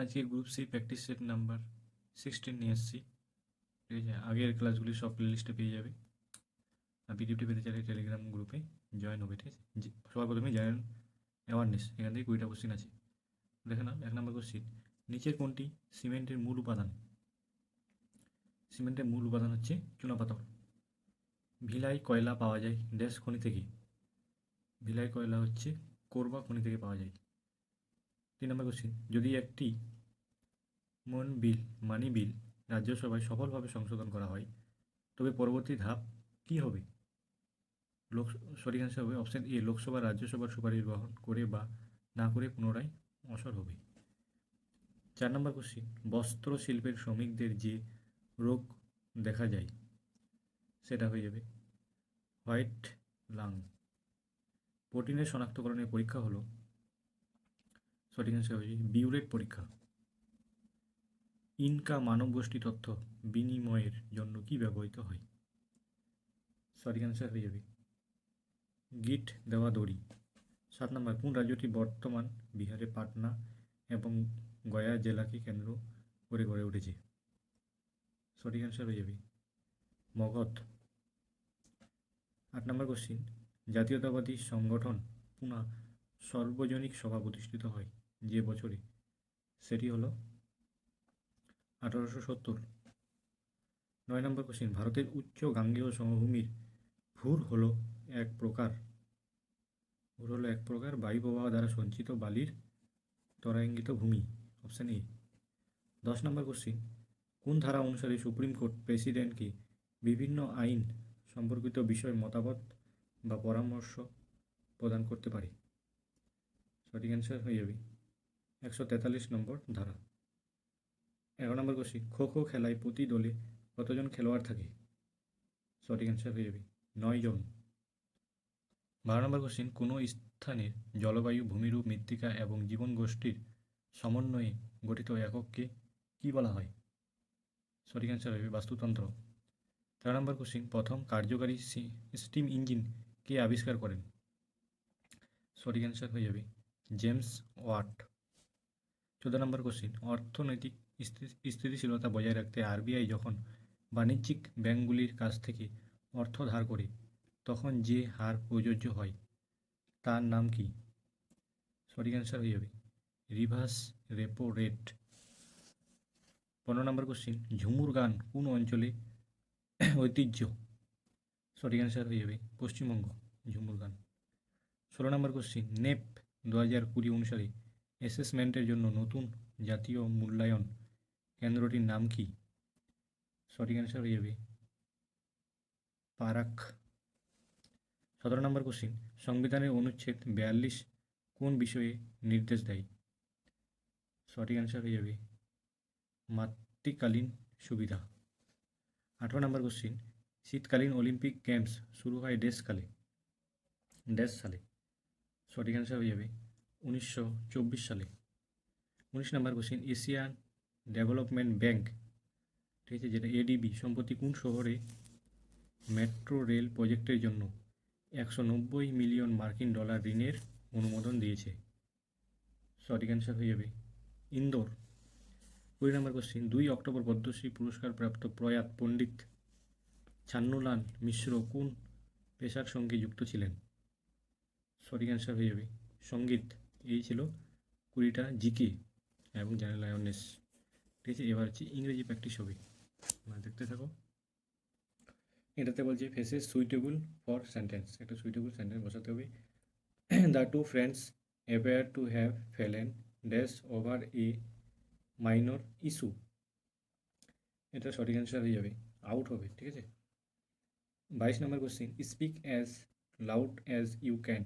আজকে group C practice set number sixteen নিয়ে এসেছি। ঠিক আছে, আগের ক্লাসগুলি সব প্লেলিস্টে পেয়ে যাবে। আর পিডিএফটি পেতে চাইলে টেলিগ্রাম গ্রুপে জয়েন হবে, ঠিক আছে? সবার প্রথমে জয়েন অ্যাওয়ারনেস এখান থেকে কুড়িটা কোশ্চিন আছে। দেখে নাও, এক নম্বর কোশ্চিন নিচের কোনটি সিমেন্টের মূল উপাদান? সিমেন্টের মূল উপাদান হচ্ছে চুনাপাথর ভিলাই কয়লা পাওয়া যায় ড্যাশ খনি থেকে? ভিলাই কয়লা হচ্ছে কোরবা খনি থেকে পাওয়া যায়। তিন নম্বর কোশ্চিন যদি একটি মন বিল মানি বিল রাজ্যসভায় সফলভাবে সংশোধন করা হয়, তবে পরবর্তী ধাপ কী হবে? লোক, সঠিক অ্যান্সার হবে অপশান এ লোকসভা, রাজ্যসভার সুপারিশ গ্রহণ করে বা না করে পুনরায় অসর হবে। চার নম্বর কোশ্চিন বস্ত্র শিল্পের শ্রমিকদের যে রোগ দেখা যায়, সেটা হয়ে যাবে হোয়াইট লাং। প্রোটিনের শনাক্তকরণের পরীক্ষা হলো সঠিক অ্যান্সার হয়ে যাবে বিউরেট পরীক্ষা। ইনকা মানব গোষ্ঠী তথ্য বিনিময়ের জন্য কি ব্যবহৃত হয়? সঠিক অ্যান্সার হয়ে যাবে। গিট দেওয়া দড়ি। সাত নম্বর, কোন রাজ্যটি বর্তমান বিহারে পাটনা এবং গয়া জেলাকে কেন্দ্র করে গড়ে উঠেছে? সঠিক অ্যান্সার হয়ে যাবে। মগধ। আট নম্বর কোশ্চিন জাতীয়তাবাদী সংগঠন পুনা সর্বজনিক সভা প্রতিষ্ঠিত হয়। যে বছরে সেটি হলো আঠারোশো সত্তর। নয় নম্বর কোশ্চিন ভারতের উচ্চ গাঙ্গেয় সমভূমির ভূর হলো এক প্রকার। ভূর হলো এক প্রকার বায়ু প্রবাহ দ্বারা সঞ্চিত বালির তরাঙ্গিত ভূমি অপশান এ দশ নম্বর কোশ্চিন কোন ধারা অনুসারে সুপ্রিম কোর্ট প্রেসিডেন্টকে বিভিন্ন আইন সম্পর্কিত বিষয় মতামত বা পরামর্শ প্রদান করতে পারে? সঠিক অ্যান্সার হয়ে যাবে। একশো তেতাল্লিশ নম্বর ধারা। এগারো নম্বর কোশ্চিন খো খো খেলায় প্রতি দলে কতজন খেলোয়াড় থাকে? সঠিক অ্যান্সার হয়ে যাবে। নয় জন। বারো নম্বর কোশ্চিন কোনো স্থানের জলবায়ু, ভূমিরূপ, মৃত্তিকা এবং জীবন গোষ্ঠীর সমন্বয়ে গঠিত একককে কী বলা হয়? সঠিক অ্যান্সার হবে বাস্তুতন্ত্র। তেরো নম্বর কোশ্চিন প্রথম কার্যকারী স্টিম ইঞ্জিন কে আবিষ্কার করেন? সঠিক অ্যান্সার হয়ে যাবে। James Watt. চোদ্দ নম্বর কোশ্চিন অর্থনৈতিক স্থিতিশীলতা বজায় রাখতে আরবিআই যখন বাণিজ্যিক ব্যাংকগুলির কাছ থেকে অর্থ ধার করে, তখন যে হার প্রযোজ্য হয়, তার নাম কি? সঠিক অ্যান্সার হয়ে যাবে। Reverse repo rate. পনেরো নম্বর কোশ্চিন ঝুমুর গান কোন অঞ্চলে ঐতিহ্য? সঠিক অ্যান্সার হয়ে যাবে পশ্চিমবঙ্গ, ঝুমুর গান। ষোলো নম্বর কোশ্চিন নেপ দু হাজার কুড়ি অনুসারে অ্যাসেসমেন্টের জন্য নতুন জাতীয় মূল্যায়ন কেন্দ্রটির নাম কি? সঠিক অ্যান্সার হয়ে যাবে। পারাক। সতেরো নম্বর কোশ্চিন সংবিধানের অনুচ্ছেদ বিয়াল্লিশ কোন বিষয়ে নির্দেশ দেয়? সঠিক অ্যান্সার হয়ে যাবে। মাতৃকালীন সুবিধা। আঠারো নম্বর কোশ্চিন শীতকালীন অলিম্পিক গেমস শুরু হয় ড্যাশ কালে। ড্যাশ সালে। সঠিক অ্যান্সার হয়ে যাবে। উনিশশো চব্বিশ সালে। উনিশ নম্বর কোশ্চিন এশিয়ান ডেভেলপমেন্ট ব্যাংক। ঠিক আছে, যেটা এডিবি সম্প্রতি কোন শহরে মেট্রো রেল প্রজেক্টের জন্য একশো নব্বই মিলিয়ন মার্কিন ডলার ঋণের অনুমোদন দিয়েছে? সঠিক অ্যান্সার হয়ে যাবে ইন্দোর। কুড়ি নম্বর কোশ্চিন দুই অক্টোবর পদ্মশ্রী পুরস্কার প্রাপ্ত প্রয়াত পণ্ডিত ছান্নুলাল মিশ্র কোন পেশার সঙ্গে যুক্ত ছিলেন? সঠিক অ্যান্সার হয়ে যাবে সংগীত। এই ছিল কুড়িটা জিকে এবং জেনারেল অ্যাওয়ারনেস ঠিক আছে, এবার হচ্ছে ইংরেজি প্র্যাকটিস হবে। তোমরা দেখতে থাকো। এটাতে বলছে ফেসেস সুইটেবল ফর সেন্টেন্স একটা সুইটেবল সেন্টেন্স বসাতে হবে। The two friends appear to have fallen dash over a minor issue এটা সঠিক অ্যান্সার হয়ে যাবে। আউট হবে, ঠিক আছে? বাইশ নম্বর question speak as loud as you can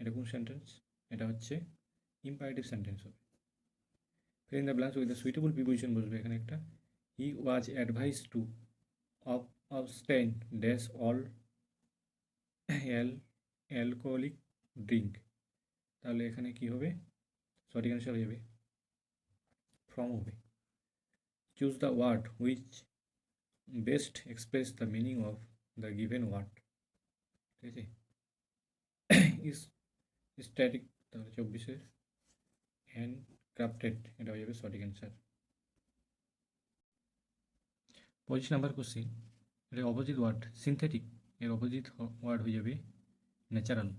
এটা কোন সেন্টেন্স এটা হচ্ছে ইম্পারেটিভ সেন্টেন্স হবে। Fill in the blanks with the suitable preposition বসবে এখানে একটা। He was advice to of abstain dash all অ্যাল alcoholic drink তাহলে এখানে কি হবে? সঠিক অ্যান্সার হয়ে যাবে। ফ্রম হবে। Choose the word which best express the meaning of the given word ঠিক আছে? ইস স্ট্যাটিক তাহলে চব্বিশের অ্যান্ড ক্রাফটেড এটা হয়ে যাবে সঠিক অ্যান্সার পঁচিশ নাম্বার কোশ্চিন এটা অপোজিট ওয়ার্ড সিনথেটিক এর অপোজিট ওয়ার্ড হয়ে যাবে ন্যাচারাল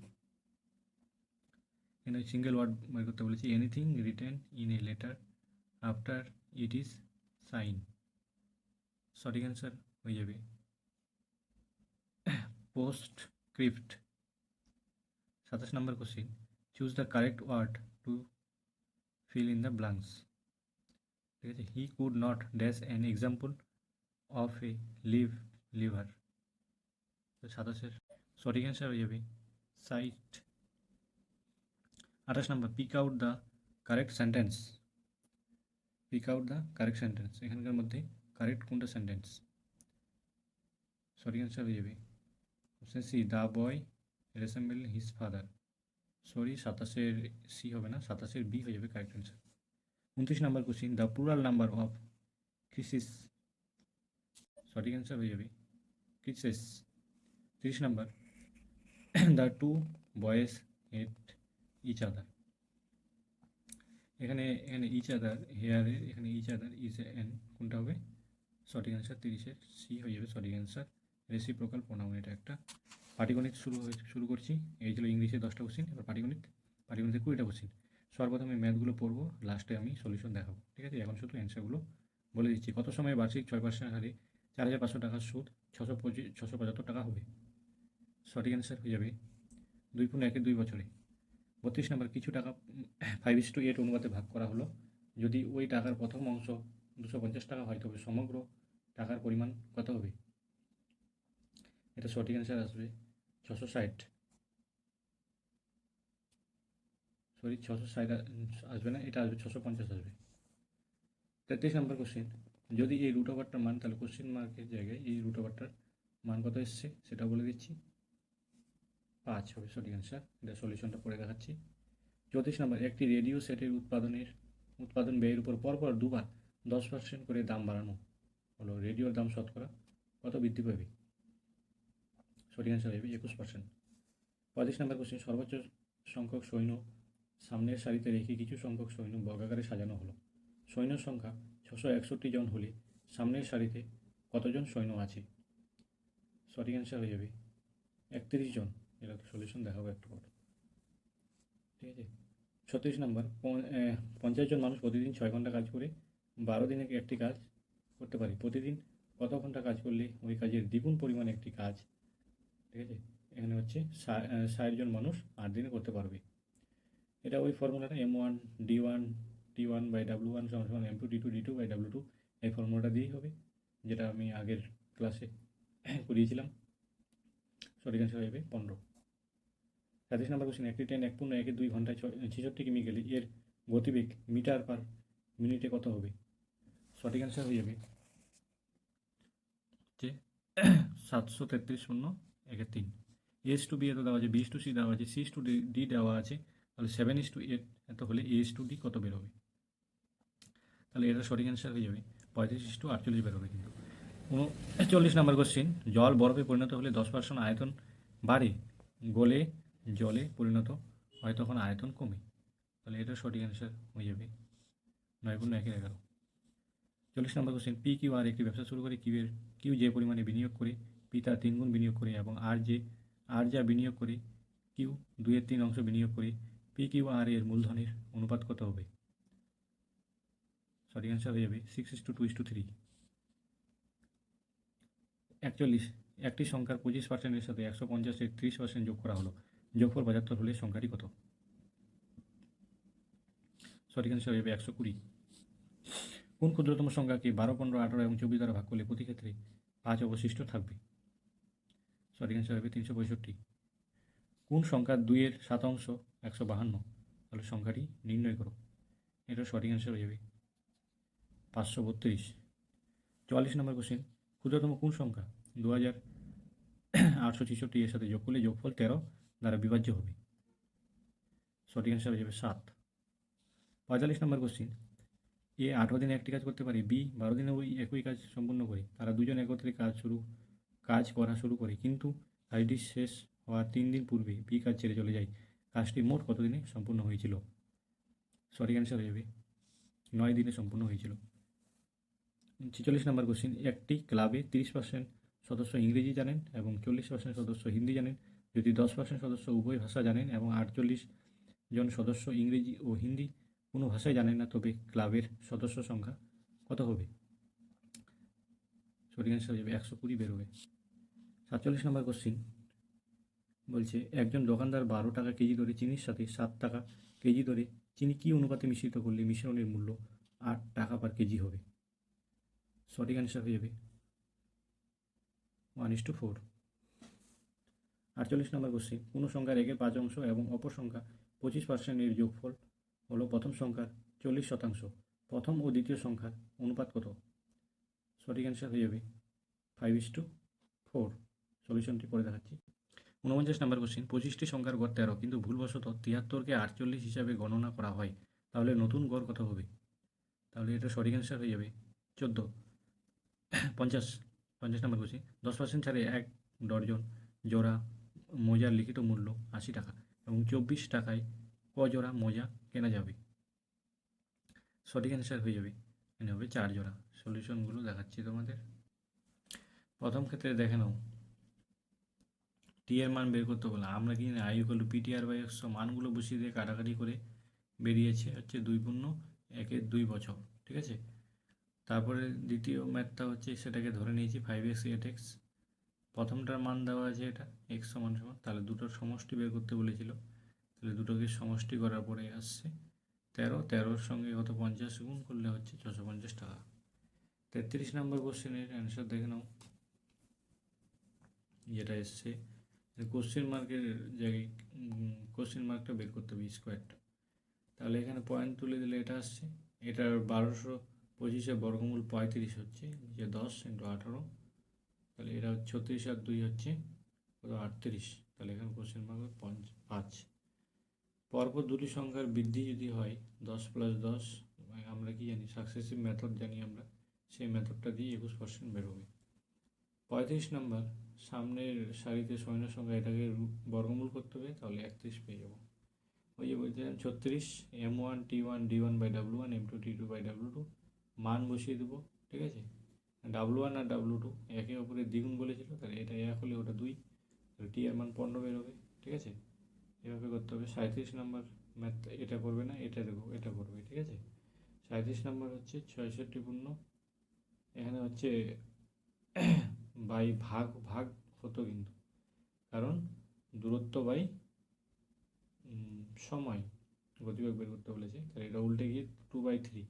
এখানে সিঙ্গেল ওয়ার্ড বের করতে বলেছি anything written in a letter after it is sign সঠিক অ্যান্সার হয়ে যাবে পোস্ট ক্রিপ্ট সাতাশ নম্বর question choose the correct word to fill in the blanks ঠিক আছে he could not dash an example of a live liver তো সাতাশের সঠিক answer হয়ে যাবে সাইট আঠাশ নম্বর pick out the correct sentence pick out the correct sentence এখানকার মধ্যে কারেক্ট কোনটা সেন্টেন্স সঠিক অ্যান্সার হয়ে যাবে option C the boy resemble his father sorry, সাতাশের সি হবে না, সাতাশের বি হয়ে যাবে কারেক্ট অ্যান্সার উনত্রিশ number question the plural number of crisis সঠিক অ্যান্সার হয়ে যাবে। ক্রিসেস তিরিশ number the two boys hate each other এখানে এখানে ইচ আদার হেয়ারের এখানে ইচ আদার ইজ এন কোনটা হবে? সঠিক অ্যান্সার তিরিশের সি হয়ে যাবে সঠিক অ্যান্সার রেসিপ্রোকাল প্রোনাউন এটা একটা। পাটিগণিত শুরু হয়ে, শুরু করছি। এই ছিল ইংলিশে দশটা কোশ্চিন এবার পাটিগণিত, পাটিগণিতে কুড়িটা কোশ্চিন সর্বপ্রথমে ম্যাথগুলো পড়ব লাস্টে আমি সলিউশন দেখাবো, ঠিক আছে? এখন শুধু অ্যান্সারগুলো বলে দিচ্ছি। কত সময়ে বার্ষিক ছয় পার্সেন্ট হারে চার হাজার পাঁচশো টাকার সুদ ছশো পঁচিশ ছশো পঁচাত্তর টাকা হবে? সঠিক অ্যান্সার হয়ে যাবে দুই পূর্ণ একের দুই বছরে। বত্রিশ নম্বর, কিছু টাকা ফাইভ ইস টু এইট অনুপাতে ভাগ করা হলো। যদি ওই টাকার প্রথম অংশ দুশো পঞ্চাশ টাকা হয়, তবে সমগ্র টাকার পরিমাণ কত হবে? এটা সঠিক অ্যান্সার আসবে। ছশো ষাট। সরি ছশো ষাট আসবে না, এটা আসবে, ছশো পঞ্চাশ আসবে। তেত্রিশ নম্বর কোশ্চেন যদি এই রুট ওভারটার মান, তাহলে কোশ্চেন মার্কের জায়গায় এই রুট ওভারটার মান কত এসছে, সেটা বলে দিচ্ছি। পাঁচ হবে, সঠিক অ্যান্সার এটা সলিউশনটা পড়ে দেখাচ্ছি। চৌত্রিশ নম্বর, একটি রেডিও সেটের উৎপাদনের, উৎপাদন ব্যয়ের উপর পরপর দুবার দশ পার্সেন্ট করে দাম বাড়ানো। হলো রেডিওর দাম শতকরা কত বৃদ্ধি পাবে? সঠিক অ্যান্সার হবে একুশ পার্সেন্ট পঁয়ত্রিশ নম্বর কোশ্চেন সর্বোচ্চ সংখ্যক সৈন্য সামনের সারিতে রেখে কিছু সংখ্যক সৈন্য বর্গাকারে সাজানো হলো। সৈন্য সংখ্যা ছশো একষট্টি জন হলে সামনের সারিতে কতজন সৈন্য আছে? সঠিক অ্যান্সার হয়ে যাবে একত্রিশ জন। এটা সলিউশন দেখাবো একটু পর। ঠিক আছে? ছত্রিশ নম্বর পঞ্চাশ জন মানুষ প্রতিদিন ছয় ঘণ্টা কাজ করে বারো দিনে একটি কাজ করতে পারে। প্রতিদিন কত ঘণ্টা কাজ করলে ওই কাজের দ্বিগুণ পরিমাণে একটি কাজ ঠিক আছে? এখানে হচ্ছে ষাট জন মানুষ আট দিনে করতে পারবে। এটা ওই ফর্মুলাটা M one D one T one by W one সমান সমান M two D two D two by W two এই ফর্মুলাটা দিয়েই হবে, যেটা আমি আগের ক্লাসে করিয়েছিলাম। সঠিক অ্যান্সার হয়ে যাবে পনেরো। সাতাশ নম্বর কোশ্চেন একটি ট্রেন এক পূর্ণ একে দুই ঘন্টায় ছেষট্টি কিমি গেলে এর গতিবেগ মিটার পার মিনিটে কত হবে? সঠিক অ্যান্সার হয়ে যাবে সাতশো তেত্রিশ শূন্য। একের তিন। এস টু বি এত দেওয়া আছে বিএস টু সি দেওয়া আছে সিএস টু ডি দেওয়া আছে, তাহলে সেভেন ইস টু এইট এত হলে এস টু ডি কত বেরোবে তাহলে এটা সঠিক অ্যান্সার হয়ে যাবে, পঁয়ত্রিশ ইস টু আটচল্লিশ বেরোবে কিন্তু। উনচল্লিশ নম্বর কোশ্চিন জল বরফে পরিণত হলে দশ পার্সেন্ট আয়তন বাড়ে, গলে, জলে পরিণত হয় তখন আয়তন কমে। তাহলে এটা সঠিক অ্যান্সার হয়ে যাবে। নয় পূর্ণ একের এগারো। চল্লিশ নম্বর কোশ্চেন পি কিউ আর একটি ব্যবসা শুরু করে কিউ এর কিউ যে পরিমাণে বিনিয়োগ করে পি তার তিনগুণ বিনিয়োগ করে এবং আর যে, আর যা বিনিয়োগ করে কিউ দুইয়ের তিন অংশ বিনিয়োগ করে পি কিউ আর এর মূলধনের অনুপাত কত হবে? সঠিক অ্যান্সার হয়ে যাবে six is to two is to three একচল্লিশ, একটি সংখ্যার পঁচিশ পার্সেন্টের সাথে একশো পঞ্চাশের ত্রিশ পার্সেন্ট যোগ করা হলো। যোগফল পঁচাত্তর হলে সংখ্যাটি কত? সঠিক অ্যান্সার হয়ে যাবে একশো কুড়ি। কোন ক্ষুদ্রতম সংখ্যাকে বারো, পনেরো, আঠারো এবং চব্বিশ দ্বারা ভাগ করলে প্রতি ক্ষেত্রে পাঁচ অবশিষ্ট থাকবে। সঠিক অ্যান্সার হবে তিনশো পঁয়ষট্টি। কোন সংখ্যা দুইয়ের শতাংশ একশো বাহান্ন? তাহলে সংখ্যাটি নির্ণয় করো। এটা সঠিক অ্যান্সার হয়ে যাবে পাঁচশো বত্রিশ। চুয়াল্লিশ নম্বর কোশ্চেন ক্ষুদ্রতম কোন সংখ্যা? দু হাজার আটশো ছেষট্টি এর সাথে যোগ করলে যোগফল তেরো দ্বারা বিভাজ্য হবে। সঠিক অ্যান্সার হয়ে যাবে সাত। পঁয়তাল্লিশ নম্বর কোশ্চিন এ আঠারো দিনে একটি কাজ করতে পারে, বি বারো দিনে ওই একই কাজ সম্পূর্ণ করে, তারা দুজন একত্রে কাজ শুরু কাজ করা শুরু করে। কিন্তু কাজটি শেষ হওয়ার তিন দিন পূর্বে বি কাজ ছেড়ে চলে যায় কাজটি মোট কতদিনে সম্পূর্ণ হয়েছিল? সঠিক অ্যান্সার হয়ে যাবে। নয় দিনে সম্পূর্ণ হয়েছিল। ছেচল্লিশ নম্বর কোশ্চিন একটি ক্লাবে তিরিশ পার্সেন্ট সদস্য ইংরেজি জানেন এবং চল্লিশ পার্সেন্ট সদস্য হিন্দি জানেন। যদি দশ পার্সেন্ট সদস্য উভয় ভাষা জানেন এবং আটচল্লিশ জন সদস্য ইংরেজি ও হিন্দি কোনো ভাষাই জানেন না, তবে ক্লাবের সদস্য সংখ্যা কত হবে? সঠিক অ্যান্সার হয়ে যাবে। একশো কুড়ি বেরোবে সাতচল্লিশ নম্বর কোশ্চিন বলছে, একজন দোকানদার বারো টাকা কেজি দরে চিনির সাথে সাত টাকা কেজি দরে চিনি কী অনুপাতে মিশ্রিত করলে মিশ্রণের মূল্য আট টাকা পার কেজি হবে? সঠিক অ্যান্সার হয়ে যাবে। ওয়ান ইস টু ফোর আটচল্লিশ নম্বর কোশ্চিন কোনো সংখ্যার একের পাঁচ অংশ এবং অপর সংখ্যা পঁচিশ পার্সেন্টের যোগফল হলো প্রথম সংখ্যার চল্লিশ শতাংশ। প্রথম ও দ্বিতীয় সংখ্যার অনুপাত কত? সঠিক অ্যান্সার হয়ে যাবে। ফাইভ ইস টু ফোর সলিউশনটি পরে দেখাচ্ছি। ঊনপঞ্চাশ নম্বর কোশ্চিন পঁচিশটি সংখ্যার গড় তেরো, কিন্তু ভুলবশত তিয়াত্তরকে আটচল্লিশ হিসাবে গণনা করা হয়। তাহলে নতুন গড় কত হবে? তাহলে এটা সঠিক অ্যান্সার হয়ে যাবে চোদ্দ। পঞ্চাশ পঞ্চাশ নম্বর কোশ্চিন দশ পার্সেন্ট ছাড়ে এক ডর্জন জোড়া মোজার লিখিত মূল্য আশি টাকা এবং চব্বিশ টাকায় ক জোড়া মোজা কেনা যাবে? সঠিক অ্যান্সার হয়ে যাবে। এখানে হবে চার জোড়া। সলিউশনগুলো দেখাচ্ছি তোমাদের। প্রথম ক্ষেত্রে দেখে নাও। টি এর মান বের করতে বলে আমরা কি I equal to PTR by একশো মানগুলো বসিয়ে দিয়ে কাটাকাটি করে বেরিয়েছে হচ্ছে দুই পূর্ণ একের দুই বছর, ঠিক আছে? তারপরে দ্বিতীয় ম্যাথটা হচ্ছে সেটাকে ধরে নিয়েছি ফাইভ এক্স এইট এক্স প্রথমটার মান দেওয়া আছে এটা এক্স সমান সমান, তাহলে দুটোর সমষ্টি বের করতে বলেছিল। তাহলে দুটোকে সমষ্টি করার পরে আসছে তেরো, তেরোর সঙ্গে কত? পঞ্চাশ গুণ করলে হচ্ছে ছশো পঞ্চাশ টাকা। তেত্রিশ নম্বর কোশ্চেনের অ্যান্সার দেখে নাও। যেটা এসছে কোশ্চেন মার্কের জায়গায় কোশ্চেন মার্কটা বের করতে হবে স্কোয়ারটা তাহলে এখানে পয়েন্ট তুলে দিলে এটা আসছে। এটার বারোশো পঁচিশে বর্গমূল পঁয়ত্রিশ হচ্ছে যে দশ ইন্টু আঠারো। তাহলে এটা ছত্রিশ আর দুই হচ্ছে কত? আটত্রিশ। তাহলে এখানে কোশ্চেন মার্ক পঞ্চ, পাঁচ। পরপর দুটি সংখ্যার বৃদ্ধি যদি হয়, দশ প্লাস দশ, আমরা কি জানি? সাকসেসিভ মেথড জানি আমরা। সেই মেথডটা দিয়ে একুশ পার্সেন্ট বেরোবে পঁয়ত্রিশ নাম্বার সামনের সারিতে সৈন্য সংখ্যা এটাকে বর্গমূল করতে হবে, তাহলে একত্রিশ পেয়ে যাব। ওই যে বলছিলাম ছত্রিশ M one T one D one by W one M two T two by W two মান বসিয়ে দেবো, ঠিক আছে? ডাব্লু ওয়ান আর ডাব্লু টু একে অপরের দ্বিগুণ বলেছিল, তাহলে এটা এক হলে ওটা দুই, তাহলে টি এর মান পনেরো বেরোবে ঠিক আছে? এভাবে করতে হবে। সাঁত্রিশ নাম্বার ম্যাথ এটা করবে না, এটা দেখো এটা করবে, ঠিক আছে? সাঁত্রিশ নাম্বার হচ্ছে ছয়ষট্টি পূর্ণ, এখানে হচ্ছে বাই ভাগ ভাগ হতো কিন্তু। কারণ দূরত্ব বাই সময় গতিবেগ বের করতে বলেছে। তাহলে এটা উল্টে গিয়ে টু বাই থ্রি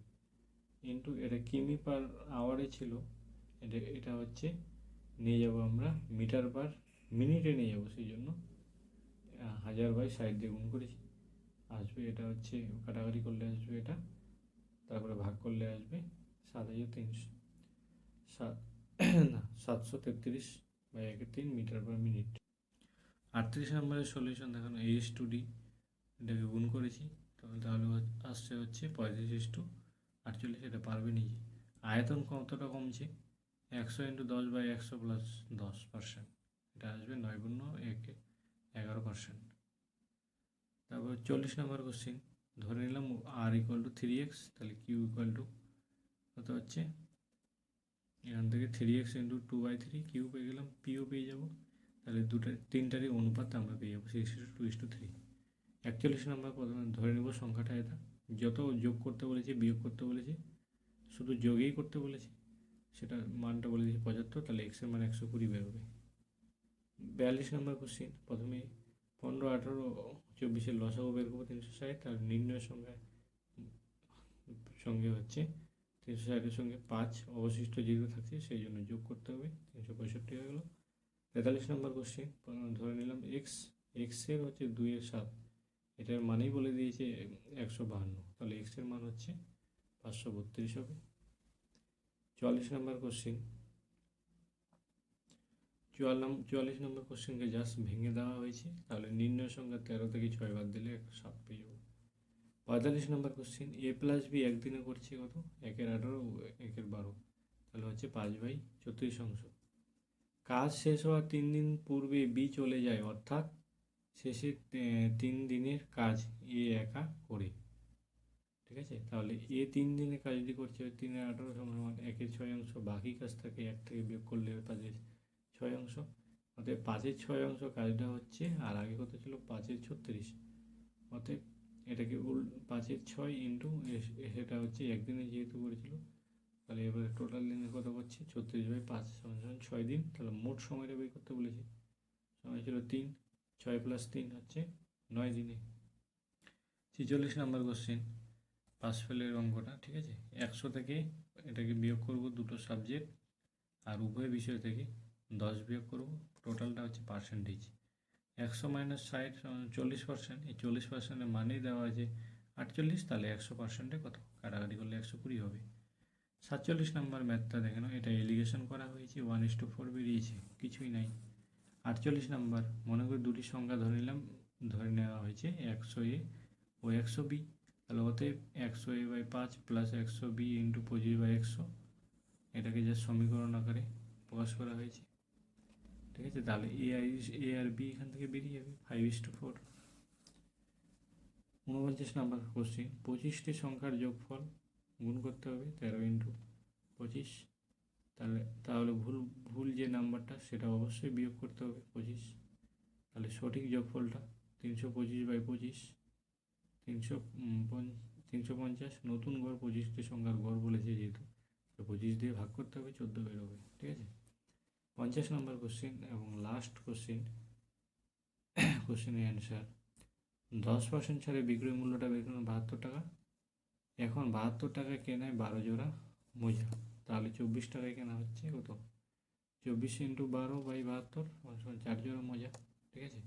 ইন্টু এটা কিমি পার আওয়ারে ছিল। এটা এটা হচ্ছে নিয়ে যাব আমরা মিটার পার মিনিটে নিয়ে যাব সেই জন্য। হাজার বাই ষাট দিয়ে গুণ করেছি। আসবে এটা হচ্ছে, কাটাকাটি করলে আসবে এটা, তারপরে ভাগ করলে আসবে সাত হাজার তিনশো। সাত না সাতশো তেত্রিশ বাই একের তিন মিটার পার মিনিট আটত্রিশ নম্বরের সলিউশন দেখানো এইচ টু ডি এটাকে গুণ করেছি, তাহলে তাহলে আসছে হচ্ছে পঁয়ত্রিশ ইস টু আটচল্লিশ, এটা পারবে নিজে। আয়তন কতটা কমছে? একশো ইন্টু দশ বাই একশো প্লাস দশ পার্সেন্ট এটা আসবে নয় পূর্ণ এক, এগারো পার্সেন্ট তারপর চল্লিশ নম্বর কোশ্চিন ধরে নিলাম R equal to three X তাহলে কিউ ইকুয়াল টু কত হচ্ছে? এখান থেকে three X into two by three Q পেয়ে গেলাম পিও পেয়ে যাব। তাহলে দুটো, তিনটারই অনুপাত আমরা পেয়ে যাব six two is to three একচল্লিশ নম্বর প্রথমে ধরে নেব সংখ্যাটা এটা। যত যোগ করতে বলেছি, বিয়োগ করতে বলেছি, শুধু যোগেই করতে বলেছি, সেটা মানটা বলে দিয়েছি পঁচাত্তর, তাহলে এক্সের মান একশো কুড়ি বেরোবে বিয়াল্লিশ নম্বর কোশ্চিন প্রথমে পনেরো, আঠারো, চব্বিশের লসাগু বের করব তিনশো ষাট আর নির্ণয় সংখ্যা সঙ্গে হচ্ছে তিনশো ষাটের সঙ্গে পাঁচ অবশিষ্ট যেহেতু থাকছে, সেই জন্য যোগ করতে হবে। তিনশো পঁয়ষট্টি হয়ে গেল। তেতাল্লিশ নম্বর কোশ্চেন ধরে নিলাম এক্স এক্সের হচ্ছে দুইয়ের সাত। এটার মানেই বলে দিয়েছে একশো বাহান্ন। তাহলে এক্সের মান হচ্ছে পাঁচশো বত্রিশ হবে। চুয়াল্লিশ নম্বর কোশ্চেন চুয়াল্লিশ চুয়াল্লিশ নম্বর কোশ্চেনকে জাস্ট ভেঙে দেওয়া হয়েছে। তাহলে নির্ণয় সংখ্যা তেরো থেকে ছয় বাদ দিলে একশো সাত পেয়ে যাব। পঁয়তাল্লিশ নম্বর কোশ্চেন এ প্লাস বি একদিনে করছে কত? একের আঠারো, একের বারো। তাহলে হচ্ছে পাঁচ বাই চৌত্রিশ অংশ। কাজ শেষ হওয়ার তিন দিন পূর্বে বি চলে যায়, অর্থাৎ শেষে তিন দিনের কাজ এ একা করে। ঠিক আছে? তাহলে এ তিন দিনে কাজ যদি করছে, ওই তিনে আঠারো সমান একের ছয় অংশ, বাকি কাজ থাকে এক থেকে বিয়োগ করলে পাঁচের ছয় অংশ। অতএব পাঁচের ছয় অংশ কাজটা হচ্ছে, আর আগে কত ছিল? পাঁচের ছত্রিশ। অতএব এটাকে উল পাঁচের ছয় ইন্টু সেটা হচ্ছে একদিনে যেহেতু করেছিল, তাহলে এবারে টোটাল দিনে কথা বলছি, ছত্রিশ বাই পাঁচ সমান ছয় দিন, তাহলে মোট সময়টা বের করতে বলেছে, সময় ছিল তিন, ছয় প্লাস তিন হচ্ছে নয় দিনে। ছেচল্লিশ নাম্বার কোশ্চেন পাস ফেলের অঙ্কটা, ঠিক আছে? একশো থেকে এটাকে বিয়োগ করব দুটো সাবজেক্ট আর উভয় বিষয় থেকে দশ বিয়োগ করব টোটালটা হচ্ছে পার্সেন্টেজ একশো মাইনাস ষাট চল্লিশ পার্সেন্ট এই চল্লিশ পার্সেন্টের মানেই দেওয়া আছে আটচল্লিশ, তাহলে একশো পার্সেন্টে কত? কাটাকাটি করলে একশো কুড়ি হবে। সাতচল্লিশ নাম্বার ম্যাথটা দেখে নাও এটা এলিগেশন করা হয়েছে ওয়ান ইস টু ফোর বেরিয়েছে, কিছুই নাই। আটচল্লিশ নাম্বার মনে করি দুটি সংখ্যা ধরে নিলাম, ধরে নেওয়া হয়েছে, একশো এ, ও একশো বি, তাহলে অতএব একশো এ বাই পাঁচ প্লাস একশো বি ইন্টু পঁচিশ বাই একশো, এটাকে যা সমীকরণ আকারে প্রকাশ করা হয়েছে। ঠিক আছে? তাহলে A I A R B এখান থেকে বেরিয়ে যাবে। ফাইভ ইস টু ফোর ঊনপঞ্চাশ নাম্বার কোশ্চিন পঁচিশটি সংখ্যার যোগফল গুণ করতে হবে তেরো ইন্টু পঁচিশ। তাহলে তাহলে ভুল ভুল যে নাম্বারটা, সেটা অবশ্যই বিয়োগ করতে হবে পঁচিশ। তাহলে সঠিক যোগফলটা তিনশো পঁচিশ বাই পঁচিশ। তিনশো তিনশো পঞ্চাশ। নতুন গড় পঁচিশটি সংখ্যার গড় বলেছে যেহেতু। পঁচিশ দিয়ে ভাগ করতে হবে, চোদ্দ বেরোবে ঠিক আছে? পঞ্চাশ নম্বর কোশ্চেন এবং লাস্ট কোশ্চেন কোশ্চেনের অ্যান্সার দশ পার্সেন্ট ছাড়ে বিক্রয় মূল্যটা বের করুন বাহাত্তর টাকা। এখন বাহাত্তর টাকায় কেনায় বারো জোড়া মোজা। তাহলে চব্বিশ টাকায় কেনা হচ্ছে কত? চব্বিশ ইন্টু বারো বাই বাহাত্তর চার জোড়া মোজা, ঠিক আছে?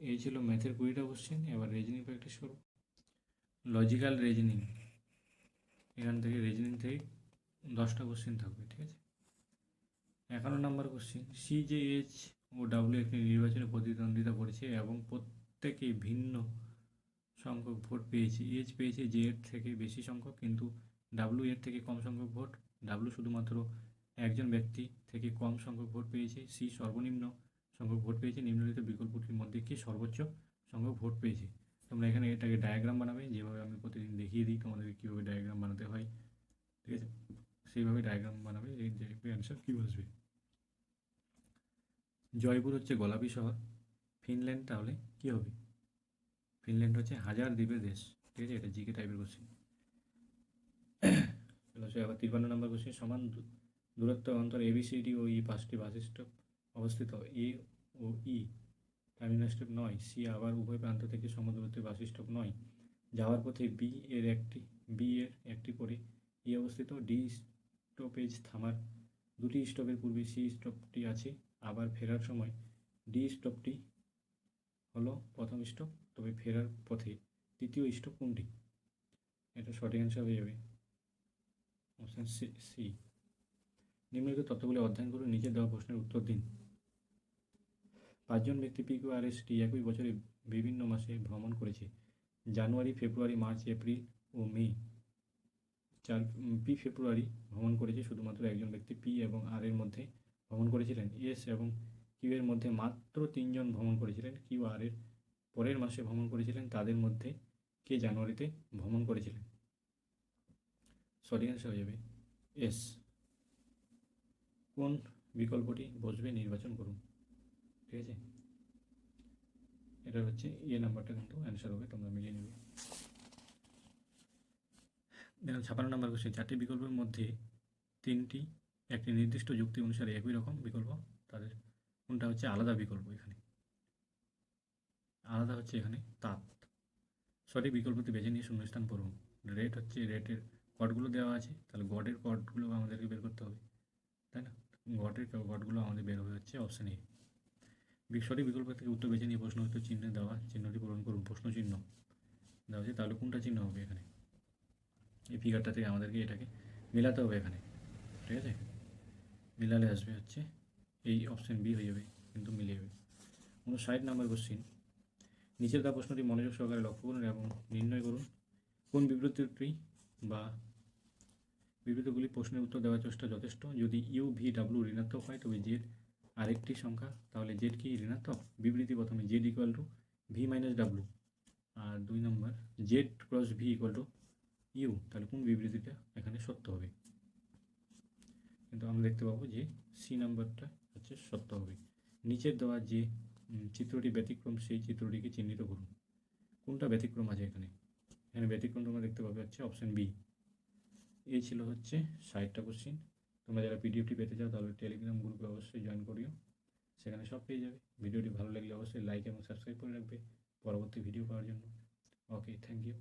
এই ছিল ম্যাথের কুড়িটা কোশ্চেন এবার রিজনিং প্র্যাকটিস করব। লজিক্যাল রিজনিং এখান থেকে রিজনিং থেকে দশটা কোশ্চেন থাকবে, ঠিক আছে? একান্ন নম্বর question C J H O W একটি নির্বাচনে প্রতিদ্বন্দ্বিতা করেছে এবং প্রত্যেকে ভিন্ন সংখ্যক ভোট পেয়েছে। এইচ পেয়েছে জে এর থেকে বেশি সংখ্যক, কিন্তু ডাব্লিউ এর থেকে কম সংখ্যক ভোট। ডাব্লিউ শুধুমাত্র একজন ব্যক্তি থেকে কম সংখ্যক ভোট পেয়েছে। সি সর্বনিম্ন সংখ্যক ভোট পেয়েছে। নিম্নলিখিত বিকল্পটির মধ্যে কে সর্বোচ্চ সংখ্যক ভোট পেয়েছে? তোমরা এখানে এটাকে ডায়াগ্রাম বানাবে, যেভাবে আমি প্রতিদিন দেখিয়ে দিই, তোমাদেরকে কীভাবে ডায়াগ্রাম বানাতে হয়। ঠিক আছে? সেইভাবে ডায়াগ্রাম বানাবে, এই অ্যান্সার কী বসবে? জয়পুর হচ্ছে গোলাপি শহর। ফিনল্যান্ড তাহলে কী হবে? ফিনল্যান্ড হচ্ছে হাজার দ্বীপের দেশ। ঠিক আছে? এটা জিকে টাইপের কোশ্চেন আবার তিপ্পান্ন নম্বর কোশ্চেন সমান দূরত্ব অন্তর এবিসিডি ও ই পাঁচটি বাস স্টপ অবস্থিত। A O E terminal stop নয়। সি আবার উভয় প্রান্ত থেকে সমদূরত্বে বাস স্টপ নয়। যাওয়ার পথে বি এর একটি বি এর একটি করে ই অবস্থিত। ডি স্টপেজ থামার। দুটি স্টপের পূর্বে সি স্টপটি আছে। আবার ফেরার সময় ডি স্টপটি হলো প্রথম স্টপ তবে ফেরার পথে তৃতীয় স্টপ কোনটি? এটা সঠিক অ্যান্সার হয়ে যাবে। অপশান সি নিম্নলিখিত তথ্যগুলি অধ্যয়ন করে নিজে দেওয়া প্রশ্নের উত্তর দিন। পাঁচজন ব্যক্তি পিকিউ আর এস টি একই বছরে বিভিন্ন মাসে ভ্রমণ করেছে। জানুয়ারি, ফেব্রুয়ারি, মার্চ, এপ্রিল ও মে। চার পি, ফেব্রুয়ারি ভ্রমণ করেছে শুধুমাত্র একজন ব্যক্তি, পি এবং আর এর মধ্যে ভ্রমণ করেছিলেন। এস এবং কিউ এর মধ্যে মাত্র তিনজন ভ্রমণ করেছিলেন। কিউ আর এর পরের মাসে ভ্রমণ করেছিলেন। তাদের মধ্যে কে জানুয়ারিতে ভ্রমণ করেছিলেন? সঠিক অ্যান্সার হয়ে যাবে। এস কোন বিকল্পটি বসবে? নির্বাচন করুন। ঠিক আছে? এটা হচ্ছে এ নাম্বারটা কিন্তু অ্যান্সার হবে, তোমরা মিলিয়ে নেবে। দেখুন, ছাপান্ন নাম্বার কোশ্চেন চারটি বিকল্পের মধ্যে তিনটি একটি নির্দিষ্ট যুক্তি অনুসারে একই রকম বিকল্প। তাদের কোনটা হচ্ছে আলাদা বিকল্প এখানে? আলাদা হচ্ছে এখানে তাঁত সঠিক বিকল্পটি বেছে নিয়ে শূন্যস্থান পূরণ রেট হচ্ছে রেটের কডগুলো দেওয়া আছে। তাহলে গডের কডগুলো আমাদেরকে বের করতে হবে। তাই না? গডের কডগুলো আমাদের বের হয়ে হচ্ছে অপশান এ সঠিক বিকল্প থেকে উত্তর বেছে নিয়ে প্রশ্ন উত্তর চিহ্নে দেওয়া, চিহ্নটি পূরণ করুন। প্রশ্ন চিহ্ন দেওয়া আছে। তাহলে কোনটা চিহ্ন হবে এখানে? এই ফিগারটা থেকে আমাদেরকে এটাকে মেলাতে হবে এখানে। ঠিক আছে? মিলালে আসবে হচ্ছে, এই অপশান বি হয়ে যাবে, কিন্তু মিলে যাবে। উনষাট নাম্বার কোশ্চিন নিচের দেওয়া প্রশ্নটি মনোযোগ সহকারে লক্ষ্য করুন এবং নির্ণয় করুন কোন বিবৃতিটি বা বিবৃতিগুলি প্রশ্নের উত্তর দেওয়ার চেষ্টা যথেষ্ট। যদি ইউ ভি ডাব্লু ঋণাত্মক হয়, তবে জেড আরেকটি সংখ্যা, তাহলে জেড কি ঋণাত্মক? বিবৃতি প্রথমে Z equal to V minus W আর দুই নম্বর Z cross V equal to U তাহলে কোন বিবৃতিটা এখানে সত্য হবে? কিন্তু আমরা দেখতে পাবো যে সি নাম্বারটা হচ্ছে সত্য হবে নিচের দেওয়া যে চিত্রটি ব্যতিক্রম, সেই চিত্রটিকে চিহ্নিত করুন। কোনটা ব্যতিক্রম আছে এখানে? এখানে ব্যতিক্রম তোমরা দেখতে পাবে হচ্ছে অপশান বি। এই ছিল হচ্ছে ষাটটা কোশ্চিন। তোমরা যারা পিডিএফটি পেতে চাও, তাহলে টেলিগ্রাম গ্রুপে অবশ্যই জয়েন করিও। সেখানে সব পেয়ে যাবে। ভিডিওটি ভালো লাগলে অবশ্যই লাইক এবং সাবস্ক্রাইব করে রাখবে পরবর্তী ভিডিও পাওয়ার জন্য। Okay, thank you.